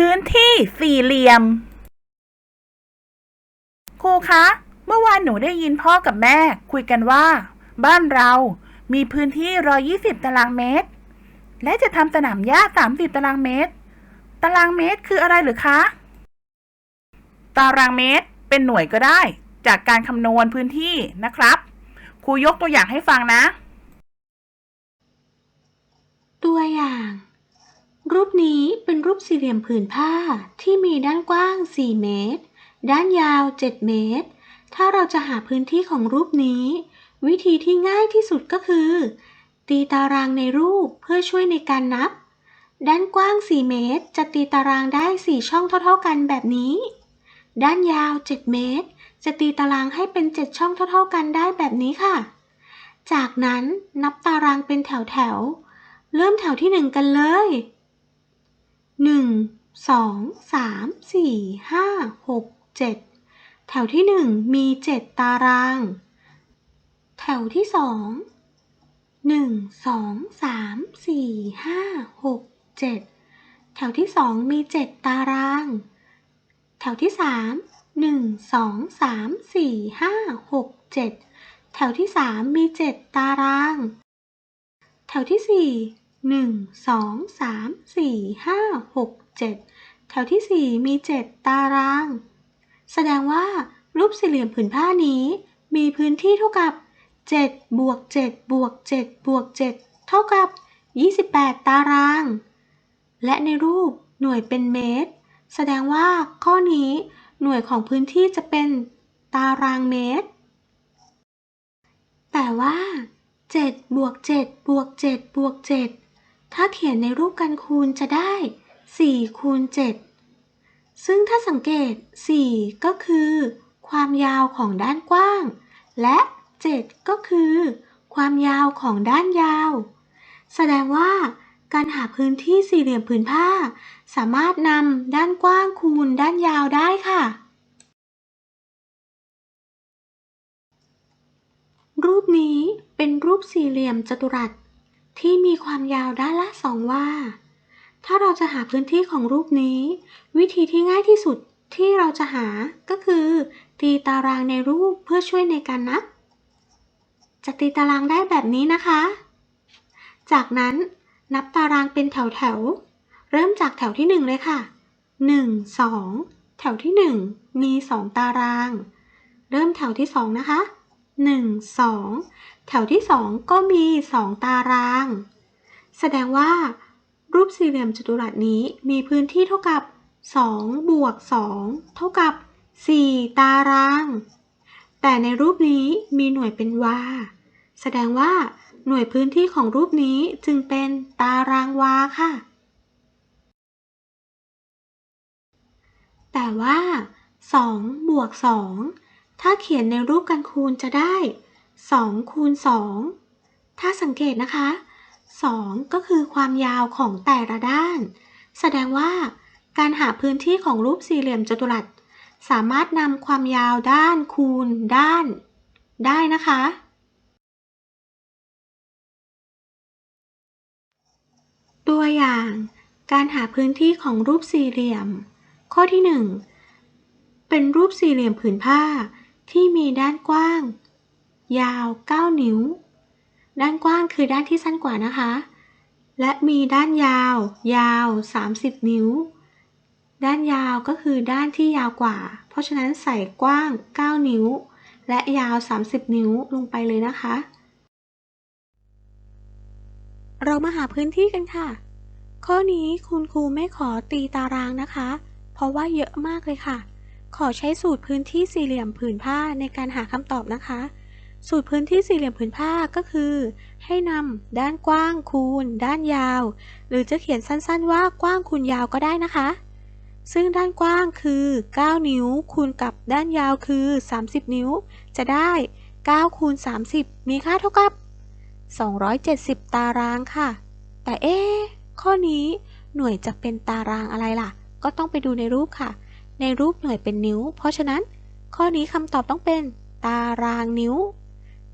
พื้นที่สี่เหลี่ยม ครูคะ เมื่อวานหนูได้ยินพ่อกับแม่ คุยกันว่า บ้านเรามีพื้นที่120ตารางเมตร และจะทำสนามหญ้า30ตารางเมตร ตารางเมตรคืออะไรหรือคะ ตารางเมตรเป็นหน่วยก็ได้ จากการคำนวณพื้นที่นะครับ ครูยกตัวอย่างให้ฟังนะ ตัวอย่าง รูปนี้เป็นรูปสี่เหลี่ยมผืนผ้าที่มีด้านกว้าง 4 เมตร ด้านยาว 7 เมตร ถ้าเราจะหาพื้นที่ของรูปนี้ วิธีที่ง่ายที่สุดก็คือ ตีตารางในรูปเพื่อช่วยในการนับ ด้านกว้าง 4 เมตร จะตีตารางได้ 4 ช่องเท่า ๆ กันแบบนี้ ด้านยาว 7 เมตร จะตีตารางให้เป็น 7 ช่องเท่า ๆ กันได้แบบนี้ค่ะ จากนั้นนับตารางเป็นแถวๆ เริ่มแถวที่หนึ่งกันเลย หนึ่งสองสามสี่ห้าหกเจ็ดแถวที่หนึ่งมีเจ็ดตาราง แถวที่สองหนึ่งสองสามสี่ห้าหกเจ็ดแถวที่สองมีเจ็ดตาราง แถวที่สามหนึ่งสองสามสี่ห้าหกเจ็ดแถวที่สามมีเจ็ดตาราง แถวที่สี่ หนึ่งสองสามสี่ห้าหกเจ็ดแถวที่สี่มีเจ็ดตาราง แสดงว่ารูปสี่เหลี่ยมผืนผ้านี้ มีพื้นที่เท่ากับเจ็ดบวกเจ็ดบวกเจ็ดบวกเจ็ดเท่ากับยี่สิบแปดตาราง และในรูปหน่วยเป็นเมตร แสดงว่าข้อนี้หน่วยของพื้นที่จะเป็นตารางเมตร แต่ว่า7บวก7บวก7บวก7 ถ้าเขียนในรูปการคูณจะได้4คูณ7ซึ่งถ้าสังเกต 4 ก็คือ ความยาวของด้านกว้าง และ 7 ก็คือ ความยาวของด้านยาว แสดงว่าการหาพื้นที่สี่เหลี่ยมผืนผ้า สามารถนำด้านกว้างคูณด้านยาวได้ค่ะ รูปนี้เป็นรูปสี่เหลี่ยมจัตุรัส ที่มีความยาวด้านละสองว่าถ้าเราจะหาพื้นที่ของรูปนี้ วิธีที่ง่ายที่สุดที่เราจะหาก็คือ ตีตารางในรูปเพื่อช่วยในการนับ จะตีตารางได้แบบนี้นะคะ จากนั้นนับตารางเป็นแถวๆเริ่มจากแถวที่หนึ่งเลยค่ะ 1 2 แถวที่หนึ่งมีสองตาราง เริ่มแถวที่สองนะคะ 1 2 แถวที่ 2 ก็มี 2 ตาราง แสดงว่า รูปสี่เหลี่ยมจัตุรัสนี้มีพื้นที่เท่ากับ 2 บวก 2 เท่ากับ 4 ตาราง แต่ในรูปนี้มีหน่วยเป็นวา แสดงว่า หน่วยพื้นที่ของรูปนี้จึงเป็นตารางวาค่ะ แต่ว่า2บวก2ถ้าเขียนในรูปการคูณจะได้ 2คูณ2ถ้าสังเกตนะคะ 2 ก็คือความยาวของแต่ละด้าน แสดงว่าการหาพื้นที่ของรูปสี่เหลี่ยมจัตุรัส สามารถนำความยาวด้านคูณด้าน ได้นะคะ ตัวอย่างการหาพื้นที่ของรูปสี่เหลี่ยม ข้อที่ 1 เป็นรูปสี่เหลี่ยมผืนผ้าที่มีด้านกว้าง ยาว 9 นิ้ว ด้านกว้างคือด้านที่สั้นกว่านะคะ และมีด้านยาว ยาว 30 นิ้ว ด้านยาวก็คือด้านที่ยาวกว่า เพราะฉะนั้นใส่กว้าง 9 นิ้ว และยาว 30 นิ้วลงไปเลยนะคะ เรามาหาพื้นที่กันค่ะ ข้อนี้คุณครูไม่ขอตีตารางนะคะ เพราะว่าเยอะมากเลยค่ะ ขอใช้สูตรพื้นที่สี่เหลี่ยมผืนผ้าในการหาคำตอบนะคะ สูตรพื้นที่สี่เหลี่ยมผืนผ้าก็คือ ให้นำด้านกว้างคูณ ด้านยาว หรือจะเขียนสั้นๆว่ากว้างคูณยาวก็ได้นะคะ ซึ่งด้านกว้างคือ 9 นิ้ว คูณกับด้านยาวคือ 30 นิ้ว จะได้ 9 คูณ 30 มีค่าเท่ากับ 270 ตารางค่ะ แต่เอ๊ข้อนี้หน่วยจะเป็นตารางอะไรล่ะ ก็ต้องไปดูในรูปค่ะ ในรูปหน่วยเป็นนิ้ว เพราะฉะนั้น ข้อนี้คำตอบต้องเป็น ตารางนิ้ว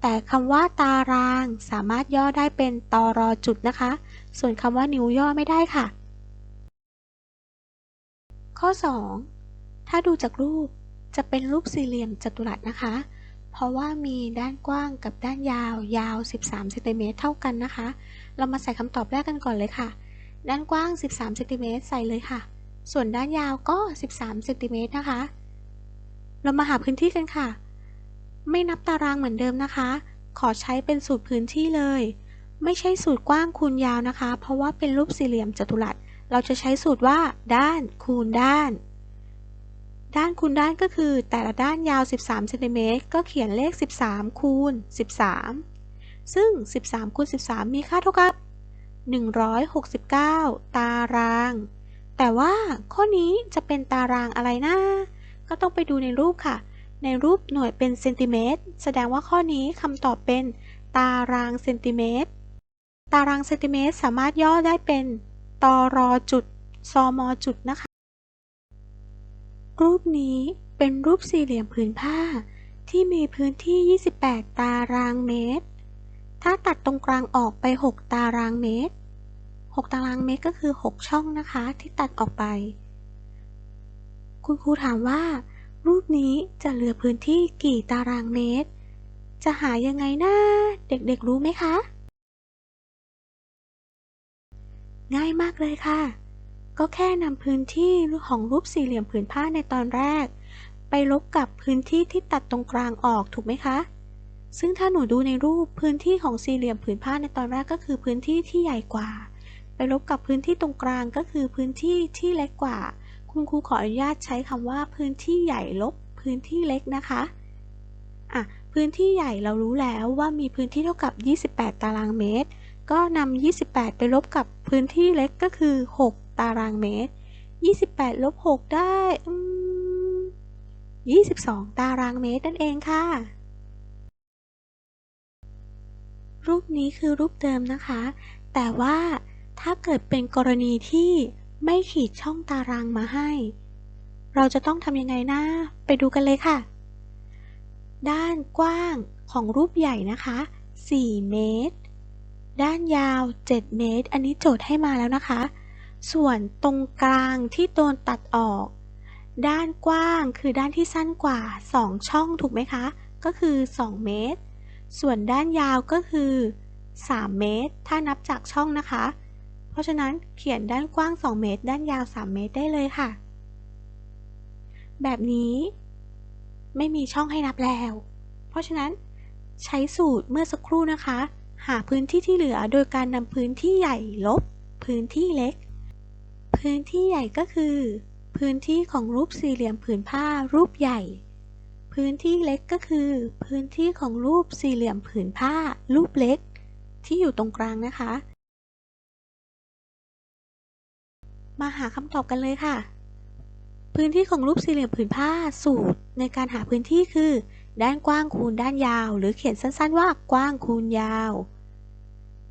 แต่คำว่าตารางสามารถย่อได้เป็นตอรอจุดนะคะ ส่วนคำว่านิ้วย่อไม่ได้ค่ะ ข้อ 2 ถ้าดูจากรูปจะเป็นรูปสี่เหลี่ยมจัตุรัสนะคะ เพราะว่ามีด้านกว้างกับด้านยาวยาว 13เซนติเมตรเท่ากันนะคะ เรามาใส่คำตอบแรกกันก่อนเลยค่ะ ด้านกว้าง 13เซนติเมตรใส่เลยค่ะ ส่วนด้านยาวก็ 13เซนติเมตรนะคะ เรามาหาพื้นที่กันค่ะ ไม่นับตารางเหมือนเดิมนะคะ ขอใช้เป็นสูตรพื้นที่เลย ไม่ใช่สูตรกว้างคูณยาวนะคะ เพราะว่าเป็นรูปสี่เหลี่ยมจัตุรัส เราจะใช้สูตรว่า ด้านคูณด้าน ด้านคูณด้านก็คือ แต่ละด้านยาว 13เซนติเมตรก็เขียนเลข 13 คูณ 13 ซึ่ง 13คูณ13 มีค่าเท่ากับ 169 ตาราง แต่ว่าข้อนี้จะเป็นตารางอะไรนะ ก็ต้องไปดูในรูปค่ะ ในรูปหน่วยเป็นเซนติเมตร แสดงว่าข้อนี้คำตอบเป็น ตารางเซนติเมตร ตารางเซนติเมตรสามารถย่อได้เป็นตรจุดซมจุดนะคะ รูปนี้เป็นรูปสี่เหลี่ยมผืนผ้า ที่มีพื้นที่ 28 ตารางเมตร ถ้าตัดตรงกลางออกไป 6 ตารางเมตร 6 ตารางเมตรก็คือ 6 ช่องนะคะที่ตัดออกไป คุณครูถามว่า รูปนี้จะเหลือพื้นที่กี่ตารางเมตร จะหายังไงนะเด็กๆรู้ไหมคะ ง่ายมากเลยค่ะ ก็แค่นำพื้นที่ของรูปสี่เหลี่ยมผืนผ้าในตอนแรก ไปลบกับพื้นที่ที่ตัดตรงกลางออกถูกไหมคะ ซึ่งถ้าหนูดูในรูปพื้นที่ของสี่เหลี่ยมผืนผ้าในตอนแรกก็คือพื้นที่ที่ใหญ่กว่า ไปลบกับพื้นที่ตรงกลางก็คือพื้นที่ที่เล็กกว่า คุณครูขออนุญาตใช้คำว่าพื้นที่ใหญ่ลบพื้นที่เล็กนะคะอะพื้นที่ใหญ่เรารู้แล้วว่ามีพื้นที่เท่ากับ 28 ตารางเมตร ก็นำ28 ไปลบกับพื้นที่เล็กก็คือ 6 ตารางเมตร 28 ลบ 6 ได้อืม22 ตารางเมตรนั่นเองค่ะ รูปนี้คือรูปเดิมนะคะ แต่ว่าถ้าเกิดเป็นกรณีที่ ไม่ขีดช่องตารางมาให้ เราจะต้องทำยังไงนะ ไปดูกันเลยค่ะ ด้านกว้างของรูปใหญ่นะคะ 4 เมตร ด้านยาว 7 เมตร อันนี้โจทย์ให้มาแล้วนะคะ ส่วนตรงกลางที่โดนตัดออก ด้านกว้างคือด้านที่สั้นกว่า 2 ช่องถูกไหมคะ ก็คือ 2 เมตร ส่วนด้านยาวก็คือ 3 เมตร ถ้านับจากช่องนะคะ เพราะฉะนั้นเขียนด้านกว้าง 2 เมตร ด้านยาว 3 เมตรได้เลยค่ะ แบบนี้ ไม่มีช่องให้นับแล้ว เพราะฉะนั้นใช้สูตรเมื่อสักครู่นะคะ หาพื้นที่ที่เหลือโดยการนำพื้นที่ใหญ่ลบ พื้นที่เล็ก พื้นที่ใหญ่ก็คือ พื้นที่ของรูปสี่เหลี่ยมผืนผ้ารูปใหญ่ พื้นที่เล็กก็คือ พื้นที่ของรูปสี่เหลี่ยมผืนผ้ารูปเล็ก ที่อยู่ตรงกลางนะคะ มาหาคำตอบกันเลยค่ะ พื้นที่ของรูปสี่เหลี่ยมผืนผ้าสูตรในการหาพื้นที่คือ ด้านกว้างคูณด้านยาว หรือเขียนสั้นๆว่ากว้างคูณยาว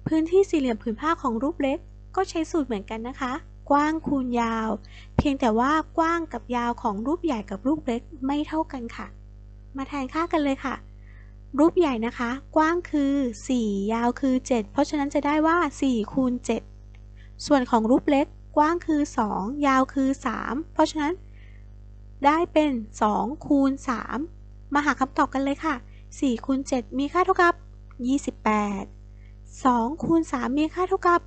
พื้นที่สี่เหลี่ยมผืนผ้าของรูปเล็ก ก็ใช้สูตรเหมือนกันนะคะ กว้างคูณยาว เพียงแต่ว่ากว้างกับยาวของรูปใหญ่กับรูปเล็กไม่เท่ากันค่ะ มาแทนค่ากันเลยค่ะรูปใหญ่นะคะ กว้างคือ 4 ยาวคือ 7 เพราะฉะนั้นจะได้ว่า 4 คูณ 7 ส่วนของรูปเล็กก ว้างคือ 2 ยาวคือ 3 เพราะฉะนั้น ได้เป็น 2 คูณ 3 มาหาคำตอบกันเลยค่ะ 4 คูณ 7 มีค่าเท่ากับ 28 2 คูณ 3 มีค่าเท่ากับ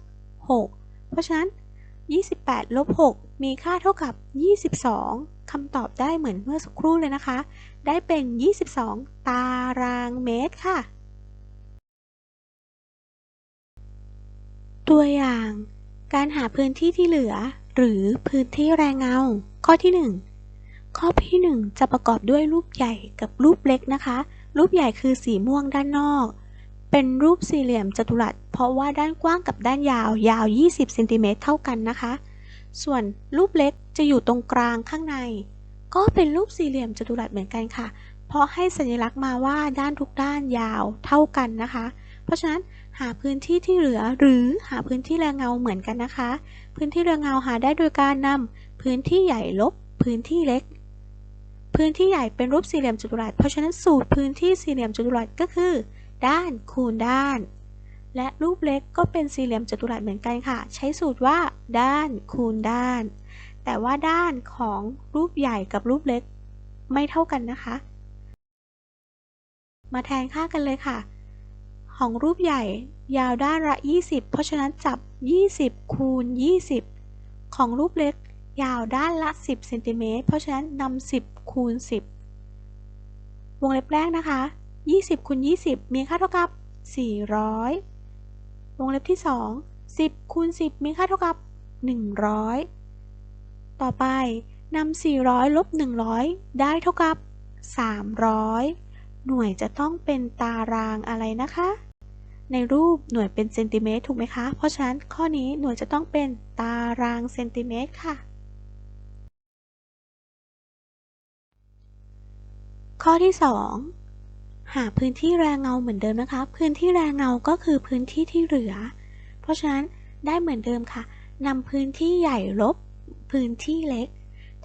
6 เพราะฉะนั้น 28 ลบ 6 มีค่าเท่ากับ 22 คำตอบได้เหมือนเมื่อสักครู่เลยนะคะ ได้เป็น 22 ตารางเมตรค่ะ ตัวอย่าง การหาพื้นที่ที่เหลือ หรือพื้นที่แรงเงา ข้อที่ 1 ข้อที่ 1 จะประกอบด้วยรูปใหญ่กับรูปเล็กนะคะ รูปใหญ่คือสีม่วงด้านนอก เป็นรูปสี่เหลี่ยมจัตุรัส เพราะว่าด้านกว้างกับด้านยาวยาว 20เซนติเมตรเท่ากันนะคะ ส่วนรูปเล็กจะอยู่ตรงกลางข้างใน ก็เป็นรูปสี่เหลี่ยมจัตุรัสเหมือนกันค่ะ เพราะให้สัญลักษณ์มาว่าด้านทุกด้านยาวเท่ากันนะคะ เพราะฉะนั้น หาพื้นที่ที่เหลือหรือหาพื้นที่แรงเงาเหมือนกันนะคะ พื้นที่แรงเงาหาได้โดยการนำพื้นที่ใหญ่ลบพื้นที่เล็ก พื้นที่ใหญ่เป็นรูปสี่เหลี่ยมจัตุรัส เพราะฉะนั้นสูตรพื้นที่สี่เหลี่ยมจัตุรัสก็คือ ด้านคูณด้าน และรูปเล็กก็เป็นสี่เหลี่ยมจัตุรัสเหมือนกันค่ะ ใช้สูตรว่า ด้านคูณด้าน แต่ว่าด้านของรูปใหญ่กับรูปเล็กไม่เท่ากันนะคะ มาแทนค่ากันเลยค่ะ ของรูปใหญ่ยาวด้านละ 20 เพราะฉะนั้นจับ 20 คูณ 20 ของรูปเล็กยาวด้านละ 10เซนติเมตร เพราะฉะนั้นนำ 10 คูณ 10 วงเล็บแรกนะคะ 20 คูณ 20 มีค่าเท่ากับ 400 วงเล็บที่ 2 10 คูณ 10 มีค่าเท่ากับ 100 ต่อไปนำ 400 ลบ 100 ได้เท่ากับ 300 หน่วยจะต้องเป็นตารางอะไรนะคะ ในรูปหน่วยเป็นเซนติเมตรถูกไหมคะ เพราะฉะนั้นข้อนี้หน่วยจะต้องเป็นตารางเซนติเมตรค่ะ ข้อที่ 2 หาพื้นที่แรงเงาเหมือนเดิมนะคะ พื้นที่แรงเงาก็คือพื้นที่ที่เหลือ เพราะฉะนั้นได้เหมือนเดิมค่ะนำพื้นที่ใหญ่ลบพื้นที่เล็ก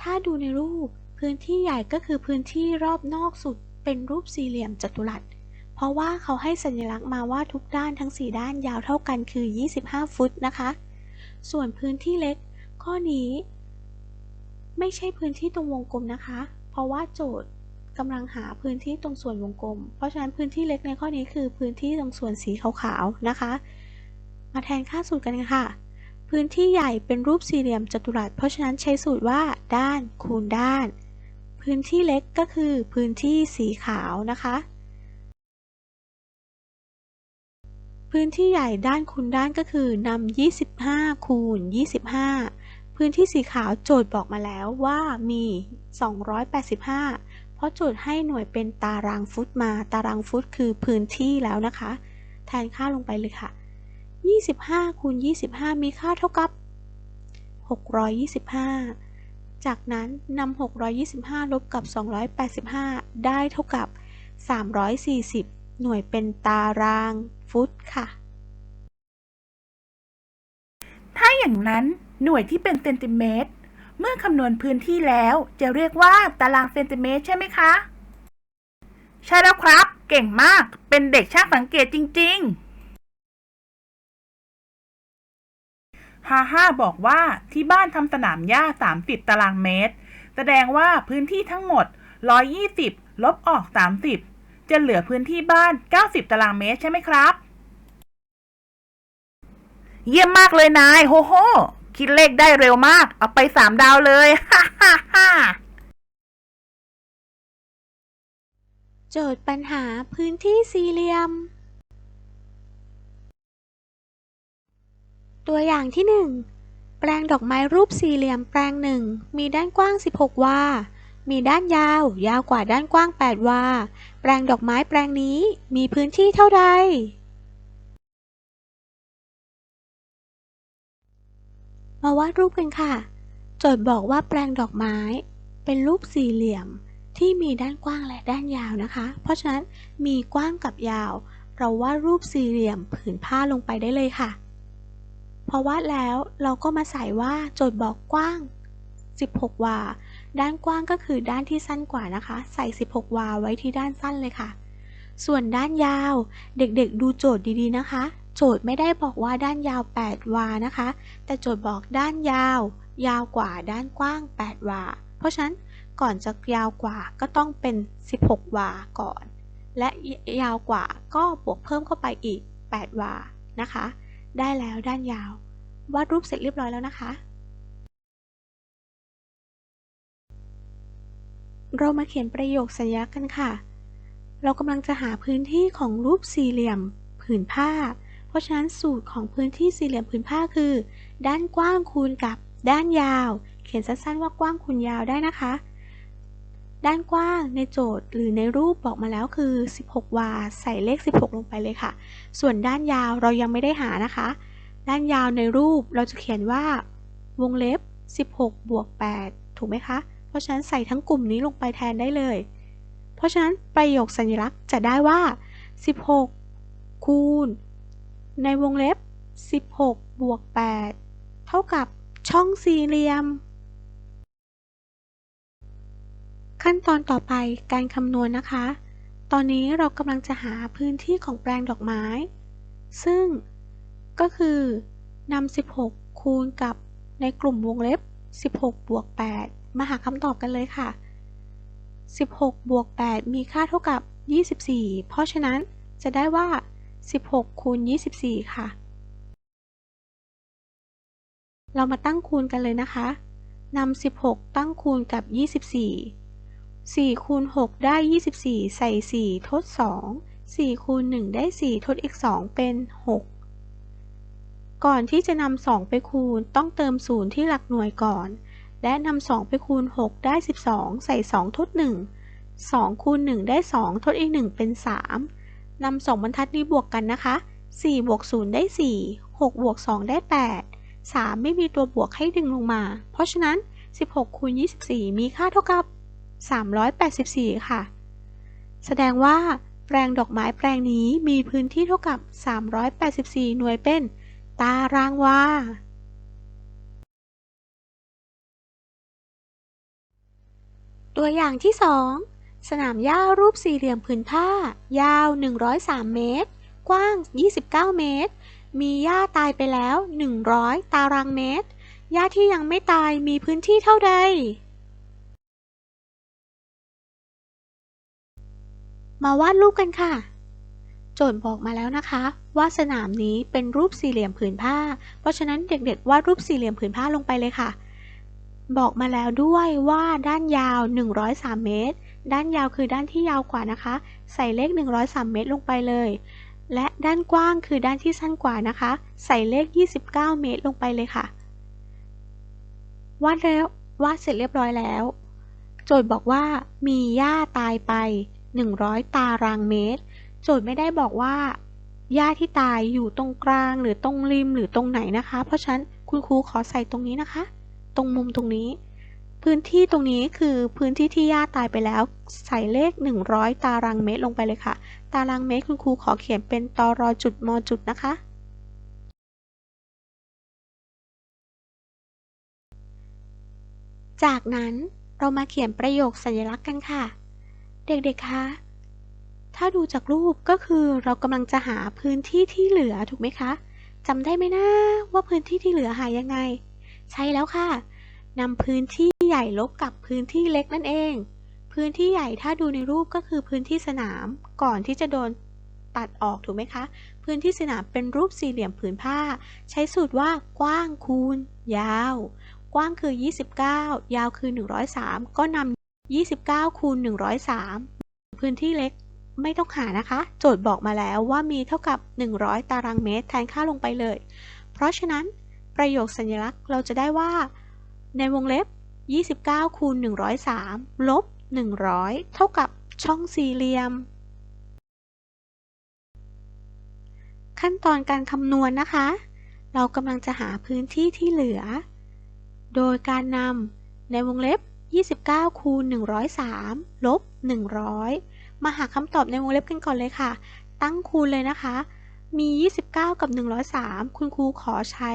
ถ้าดูในรูปพื้นที่ใหญ่ก็คือพื้นที่รอบนอกสุดเป็นรูปสี่เหลี่ยมจัตุรัส เพราะว่าเขาให้สัญลักษณ์มาว่าทุกด้านทั้ง 4 ด้านยาวเท่ากันคือ 25 ฟุตนะคะ ส่วนพื้นที่เล็ก ข้อนี้ ไม่ใช่พื้นที่ตรงวงกลมนะคะ เพราะว่าโจทย์กำลังหาพื้นที่ตรงส่วนวงกลม เพราะฉะนั้นพื้นที่เล็กในข้อนี้คือพื้นที่ตรงส่วนสีขาวๆนะคะ มาแทนค่าสูตรกันค่ะ พื้นที่ใหญ่เป็นรูปสี่เหลี่ยมจัตุรัส เพราะฉะนั้นใช้สูตรว่าด้านคูณด้าน พื้นที่เล็กก็คือพื้นที่สีขาวนะคะ พื้นที่ใหญ่ด้านคูณด้านก็คือนำ25 คูณ 25 พื้นที่สีขาวโจทย์บอกมาแล้วว่ามี 285 เพราะโจทย์ให้หน่วยเป็นตารางฟุตมา ตารางฟุตคือพื้นที่แล้วนะคะ แทนค่าลงไปเลยค่ะ 25 คูณ 25 มีค่าเท่ากับ 625 จากนั้นนำ625 ลบกับ 285 ได้เท่ากับ 340 หน่วยเป็นตาราง ฟุตค่ะ ถ้าอย่างนั้นหน่วยที่เป็นเซนติเมตร เมื่อคำนวณพื้นที่แล้วจะเรียกว่าตารางเซนติเมตรใช่ไหมคะ ใช่แล้วครับ เก่งมาก เป็นเด็กช่างสังเกตจริง ๆฮาฮ่าบอกว่าที่บ้านทำสนามหญ้า 30 ตารางเมตร แสดงว่าพื้นที่ทั้งหมด 120 ลบออก 30 จะเหลือพื้นที่บ้าน 90 ตารางเมตรใช่ไหมครับ เยี่ยมมากเลยนาย โฮโฮ คิดเลขได้เร็วมาก เอาไปสามดาวเลยฮ่าฮ่าฮ่าโจทย์ปัญหาพื้นที่สี่เหลี่ยม ตัวอย่างที่ 1 แปลงดอกไม้รูปสี่เหลี่ยมแปลงหนึ่งมีด้านกว้าง 16 วา มีด้านยาว ยาวกว่าด้านกว้าง 8 วา แปลงดอกไม้แปลงนี้มีพื้นที่เท่าใดมาวาดรูปกันค่ะ โจทย์บอกว่าแปลงดอกไม้ เป็นรูปสี่เหลี่ยมที่มีด้านกว้างและด้านยาวนะคะ เพราะฉะนั้นมีกว้างกับยาว เราวาดรูปสี่เหลี่ยมผืนผ้าลงไปได้เลยค่ะ พอวาดแล้วเราก็มาใส่ว่าโจทย์บอกกว้าง 16 วา ด้านกว้างก็คือด้านที่สั้นกว่านะคะ ใส่ 16 วาไว้ที่ด้านสั้นเลยค่ะ ส่วนด้านยาว เด็กๆ ดูโจทย์ดีๆนะคะ โจทย์ไม่ได้บอกว่าด้านยาว 8 วานะคะ แต่โจทย์บอกด้านยาว ยาวกว่าด้านกว้าง 8 วา เพราะฉะนั้นก่อนจะยาวกว่าก็ต้องเป็น 16 วาก่อน และยาวกว่าก็บวกเพิ่มเข้าไปอีก 8 วานะคะ ได้แล้วด้านยาว วาดรูปเสร็จเรียบร้อยแล้วนะคะ เรามาเขียนประโยคสัญลักษณ์กันค่ะ เรากำลังจะหาพื้นที่ของรูปสี่เหลี่ยมผืนผ้า เพราะฉะนั้นสูตรของพื้นที่สี่เหลี่ยมผืนผ้าคือ ด้านกว้างคูณกับด้านยาว เขียนสั้นๆว่ากว้างคูณยาวได้นะคะ ด้านกว้างในโจทย์หรือในรูปบอกมาแล้วคือ 16 วา ใส่เลข 16 ลงไปเลยค่ะ ส่วนด้านยาวเรายังไม่ได้หานะคะ ด้านยาวในรูปเราจะเขียนว่าวงเล็บ 16 บวก 8 ถูกไหมคะ เพราะฉะนั้นใส่ทั้งกลุ่มนี้ลงไปแทนได้เลย เพราะฉะนั้นประโยคสัญลักษณ์จะได้ว่า 16 คูณ ในวงเล็บ 16 บวก 8 เท่ากับช่องสี่เหลี่ยม ขั้นตอนต่อไปการคำนวณนะคะ ตอนนี้เรากำลังจะหาพื้นที่ของแปลงดอกไม้ ซึ่งก็คือนำ16 คูณกับในกลุ่มวงเล็บ 16 บวก 8 มาหาคำตอบกันเลยค่ะ 16 บวก 8 มีค่าเท่ากับ 24 เพราะฉะนั้นจะได้ว่า 16 คูณ 24 ค่ะ เรามาตั้งคูณกันเลยนะคะนำ16 ตั้งคูณกับ 24 4คูณ6ได้ 24 ใส่ 4 ทด 2 4คูณ1ได้ 4 ทดอีก 2 เป็น 6 ก่อนที่จะนำ2ไปคูณต้องเติม 0 ที่หลักหน่วยก่อน และนำ2ไปคูณ 6 ได้ 12 ใส่ 2 ทด 1 2 คูณ 1 ได้ 2 ทดอีก 1 เป็น 3 นำ2บรรทัดนี้บวกกันนะคะ 4 บวก 0 ได้ 4 6 บวก 2 ได้ 8 3 ไม่มีตัวบวกให้ดึงลงมา เพราะฉะนั้น 16 คูณ 24 มีค่าเท่ากับ 384 ค่ะ แสดงว่า แปลงดอกไม้แปลงนี้มีพื้นที่เท่ากับ 384 หน่วยเป็น ตารางวา ตัวอย่างที่ 2 สนามหญ้ารูปสี่เหลี่ยมผืนผ้า ยาว 103 เมตร กว้าง 29 เมตร มีหญ้าตายไปแล้ว 100 ตารางเมตร หญ้าที่ยังไม่ตายมีพื้นที่เท่าใด มาวาดรูปกันค่ะ โจทย์บอกมาแล้วนะคะ ว่าสนามนี้เป็นรูปสี่เหลี่ยมผืนผ้า เพราะฉะนั้นเด็กๆ วาดรูปสี่เหลี่ยมผืนผ้าลงไปเลยค่ะ บอกมาแล้วด้วยว่าด้านยาว 103 เมตร ด้านยาวคือด้านที่ยาวกว่านะคะ ใส่เลข 103 เมตรลงไปเลย และด้านกว้างคือด้านที่สั้นกว่านะคะ ใส่เลข 29 เมตรลงไปเลยค่ะ วาดแล้ววาดเสร็จเรียบร้อยแล้ว โจทย์บอกว่ามีหญ้าตายไป 100 ตารางเมตร โจทย์ไม่ได้บอกว่าหญ้าที่ตายอยู่ตรงกลางหรือตรงริมหรือตรงไหนนะคะ เพราะฉะนั้นคุณครูขอใส่ตรงนี้นะคะ ตรงมุมตรงนี้ พื้นที่ตรงนี้คือพื้นที่ที่หญ้าตายไปแล้ว ใส่เลข 100 ตารางเมตรลงไปเลยค่ะ ตารางเมตรคุณครูขอเขียนเป็นตรจุดมจุดนะคะ จากนั้นเรามาเขียนประโยคสัญลักษณ์กันค่ะ เด็กๆคะถ้าดูจากรูปก็คือเรากำลังจะหาพื้นที่ที่เหลือถูกไหมคะจำได้ไหมนะว่าพื้นที่ที่เหลือหายังไง ใช่แล้วค่ะนำพื้นที่ใหญ่ลบกับพื้นที่เล็กนั่นเอง พื้นที่ใหญ่ถ้าดูในรูปก็คือพื้นที่สนามก่อนที่จะโดนตัดออกถูกไหมคะ พื้นที่สนามเป็นรูปสี่เหลี่ยมผืนผ้า ใช้สูตรว่ากว้างคูณ ยาว กว้างคือ 29 ยาวคือ 103 ก็นำ29 คูณ 103 พื้นที่เล็กไม่ต้องหานะคะ โจทย์บอกมาแล้วว่ามีเท่ากับ 100 ตารางเมตรแทนค่าลงไปเลย เพราะฉะนั้น ประโยคสัญลักษณ์เราจะได้ว่า ในวงเล็บ 29 คูณ 103 ลบ 100 เท่ากับช่องสี่เหลี่ยม ขั้นตอนการคำนวณนะคะ เรากำลังจะหาพื้นที่ที่เหลือ โดยการนำในวงเล็บ 29 คูณ 103 ลบ 100 มาหาคำตอบในวงเล็บกันก่อนเลยค่ะ ตั้งคูณเลยนะคะ มี 29 กับ 103 คุณครูขอใช้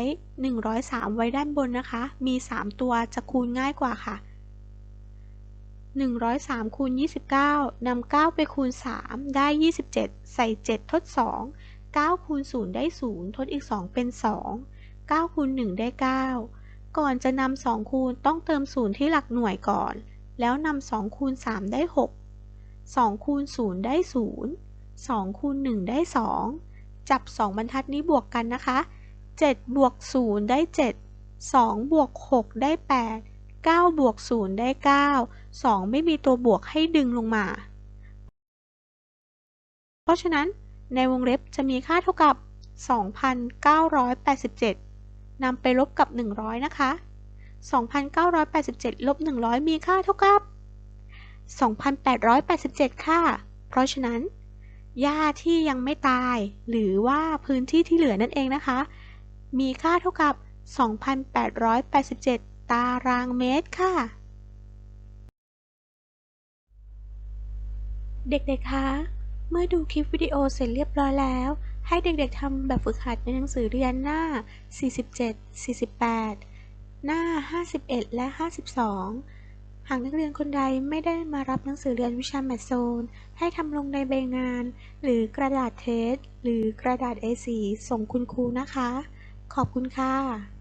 103 ไว้ด้านบนนะคะ มี 3 ตัวจะคูณง่ายกว่าค่ะ 103คูณ29นำ9ไปคูณ 3 ได้ 27 ใส่ 7 ทด 2 9คูณ0ได้ 0 ทดอีก 2 เป็น 2 9คูณ1ได้ 9 ก่อนจะนำ2คูณต้องเติม 0 ที่หลักหน่วยก่อน แล้วนำ2คูณ3ได้ 6 2คูณ0ได้ 0 2คูณ1ได้ 2 จับ 2 บรรทัดนี้บวกกันนะคะ 7 บวก 0 ได้ 7 2 บวก 6 ได้ 8 9 บวก 0 ได้ 9 2 ไม่มีตัวบวกให้ดึงลงมา เพราะฉะนั้นในวงเล็บจะมีค่าเท่ากับ 2,987 นำไปลบกับ 100 นะคะ 2,987 ลบ 100 มีค่าเท่ากับ 2,887 ค่ะ เพราะฉะนั้น หญ้าที่ยังไม่ตาย หรือว่าพื้นที่ที่เหลือนั่นเองนะคะ มีค่าเท่ากับ 2,887 ตารางเมตรค่ะ เด็กๆ คะ เมื่อดูคลิปวิดีโอเสร็จเรียบร้อยแล้ว ให้เด็กๆทำแบบฝึกหัดในหนังสือเรียนหน้า 47 48 หน้า 51 และ 52ากนักเรียนคนใดไม่ได้มารับหนังสือเรียนวิชาแมทโซน ให้ทำลงในใบงาน หรือกระดาษเทสหรือกระดาษ A4 ส่งคุณครูนะคะ ขอบคุณค่ะ